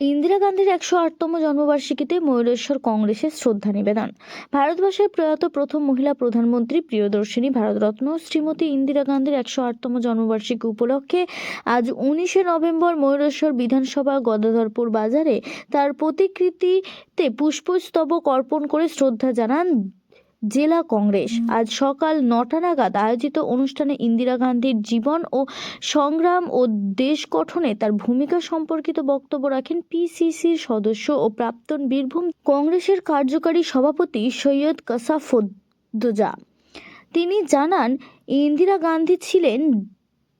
ইন্দিরা গান্ধীর একশো আটতম জন্মবার্ষিকীতে ময়ূরেশ্বর কংগ্রেসের শ্রদ্ধা নিবেদন। ভারতবর্ষের প্রয়াত প্রথম মহিলা প্রধানমন্ত্রী প্রিয়দর্শিনী ভারতরত্ন শ্রীমতী ইন্দিরা গান্ধীর একশো আটতম জন্মবার্ষিকী উপলক্ষে আজ উনিশে নভেম্বর ময়ূরেশ্বর বিধানসভা গদাধরপুর বাজারে তার প্রতিকৃতিতে পুষ্পস্তবক অর্পণ করে শ্রদ্ধা জানান জেলা কংগ্রেস। আজ সকাল নটা নাগাদ আয়োজিত অনুষ্ঠানে ইন্দিরা গান্ধীর জীবন ও সংগ্রাম ও দেশ গঠনে তার ভূমিকা সম্পর্কিত বক্তব্য রাখেন পিসিসির সদস্য ও প্রাক্তন বীরভূম কংগ্রেসের কার্যকারী সভাপতি সৈয়দ কাসাফুদ্দোজা। তিনি জানান ইন্দিরা গান্ধী ছিলেন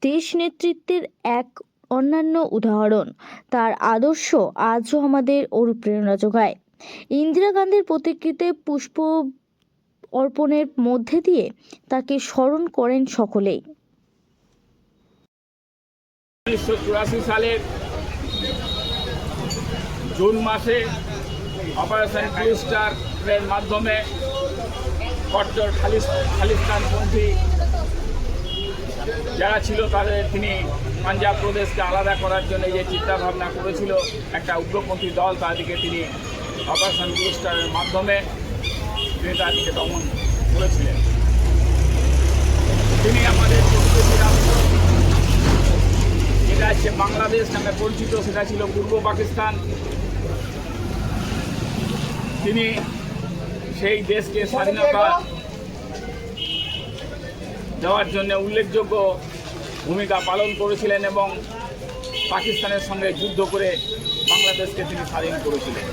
দেশ নেতৃত্বের এক অন্যান্য উদাহরণ। তার আদর্শ আজও আমাদের অনুপ্রেরণা যোগায়। ইন্দিরা গান্ধীর প্রতিকৃতিতে পুষ্প অর্পণের মধ্যে দিয়ে তাকে স্মরণ করেন সকলেই। উনিশশো চুরাশি সালের জুন মাসে অপারেশন ব্লু এর মাধ্যমে কট্টর খালিস, খালিস্তানপন্থী যারা ছিল তাদের তিনি পাঞ্জাব প্রদেশকে আলাদা করার জন্য যে চিন্তাভাবনা করেছিল, একটা উগ্রপন্থী দল তাদেরকে তিনি অপারেশন ব্লু স্টারের মাধ্যমে দমন করেছিলেন। তিনি আমাদের যেটা হচ্ছে বাংলাদেশ নামে পরিচিত, সেটা ছিল পূর্ব পাকিস্তান। তিনি সেই দেশকে স্বাধীনতা দেওয়ার জন্য উল্লেখযোগ্য ভূমিকা পালন করেছিলেন এবং পাকিস্তানের সঙ্গে যুদ্ধ করে বাংলাদেশকে তিনি স্বাধীন করেছিলেন।